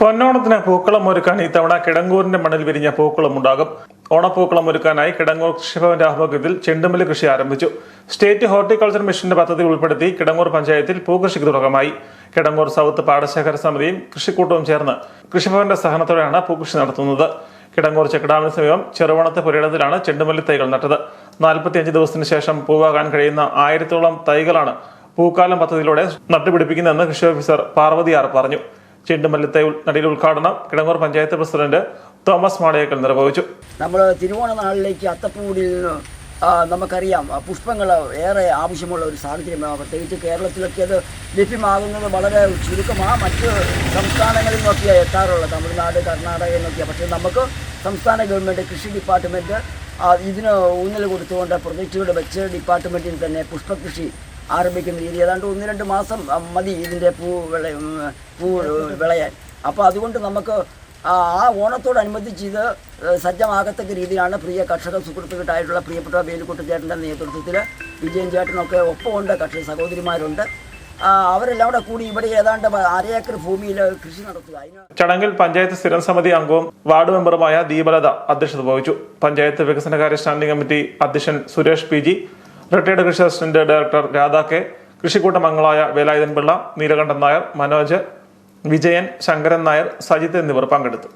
പൊന്നോണത്തിന് പൂക്കളം ഒരുക്കാൻ ഇത്തവണ കിടങ്ങൂരിന്റെ മണ്ണിൽ വിരിഞ്ഞ പൂക്കളം ഉണ്ടാകും. ഓണപ്പൂക്കളം ഒരുക്കാനായി കിടങ്ങൂർ കൃഷിഭവന്റെ ആഭിമുഖ്യത്തിൽ ചെണ്ടുമല്ലി കൃഷി ആരംഭിച്ചു. സ്റ്റേറ്റ് ഹോർട്ടിക്കൾച്ചർ മിഷന്റെ പദ്ധതി ഉൾപ്പെടുത്തി കിടങ്ങൂർ പഞ്ചായത്തിൽ പൂകൃഷിക്ക് തുടക്കമായി. കിടങ്ങൂർ സൗത്ത് പാടശേഖര സമിതിയും കൃഷിക്കൂട്ടവും ചേർന്ന് കൃഷിഭവന്റെ സഹനത്തോടെയാണ് പൂകൃഷി നടത്തുന്നത്. കിടങ്ങൂർ ചെക്കിടാമിന് സമീപം ചെറുവണത്തെ പുരയിടത്തിലാണ് ചെണ്ടുമല്ലി തൈകൾ നട്ടത്. നാൽപ്പത്തിയഞ്ച് ദിവസത്തിന് ശേഷം പൂവാകാൻ കഴിയുന്ന ആയിരത്തോളം തൈകളാണ് പൂക്കാലം പദ്ധതിയിലൂടെ നട്ടുപിടിപ്പിക്കുന്നതെന്ന് കൃഷി ഓഫീസർ പാർവതി ആർ പറഞ്ഞു. ചെണ്ടുമല്ലിത്തൈ നടിയുടെ ഉദ്ഘാടനം കിടങ്ങൂർ പഞ്ചായത്ത് പ്രസിഡന്റ് തോമസ് മാളിയേക്കൽ നിർവഹിച്ചു. നമ്മൾ തിരുവോണ നാളിലേക്ക് അത്തപ്പൂടിൽ നമുക്കറിയാം പുഷ്പങ്ങൾ ഏറെ ആവശ്യമുള്ള ഒരു സാഹചര്യമാണ് പ്രത്യേകിച്ച് കേരളത്തിലൊക്കെ അത് ലഭ്യമാകുന്നത് വളരെ ചുരുക്കമാണ് മറ്റ് സംസ്ഥാനങ്ങളിൽ നിന്നൊക്കെയാണ് എത്താറുള്ളത്. തമിഴ്നാട് കർണാടക എന്നൊക്കെയാണ് പക്ഷേ നമുക്ക് സംസ്ഥാന ഗവൺമെന്റ് കൃഷി ഡിപ്പാർട്ട്മെന്റ് ഇതിന് ഊന്നൽ കൊടുത്തുകൊണ്ട് പ്രൊജക്റ്റുകൾ വെച്ച് ഡിപ്പാർട്ട്മെന്റിൽ തന്നെ പുഷ്പകൃഷി ആരംഭിക്കുന്ന രീതി. ഏതാണ്ട് ഒന്ന് രണ്ട് മാസം മതി ഇതിന്റെ പൂ വിള പൂ വിളയാൻ. അപ്പോൾ അതുകൊണ്ട് നമുക്ക് ആ ഓണത്തോടനുബന്ധിച്ച് ഇത് സജ്ജമാകത്തക്ക രീതിയിലാണ് പ്രിയ കർഷക സുഹൃത്തുക്കളായിട്ടുള്ള പ്രിയപ്പെട്ട വേലുക്കുട്ടി ചേട്ടന്റെ നേതൃത്വത്തിൽ വിജയൻ ചേട്ടനൊക്കെ ഒപ്പമുണ്ട് കർഷക സഹോദരിമാരുണ്ട്. അവരെല്ലാം കൂടെ കൂടി ഇവിടെ ഏതാണ്ട് അരയേക്കർ ഭൂമിയിൽ കൃഷി നടത്തുക. ചടങ്ങിൽ പഞ്ചായത്ത് സ്ഥിരം സമിതി അംഗവും വാർഡ് മെമ്പറുമായ ദീപലത അധ്യക്ഷത വഹിച്ചു. പഞ്ചായത്ത് വികസനകാര്യ സ്റ്റാൻഡിംഗ് കമ്മിറ്റി അധ്യക്ഷൻ സുരേഷ് പി റിട്ടയർഡ് കൃഷി അസിസ്റ്റന്റ് ഡയറക്ടർ രാധാ കെ കൃഷിക്കൂട്ടം അംഗങ്ങളായ വേലായുധൻ പിള്ള നീലകണ്ഠൻ നായർ മനോജ് വിജയൻ ശങ്കരൻ നായർ സജിത് എന്നിവർ പങ്കെടുത്തു.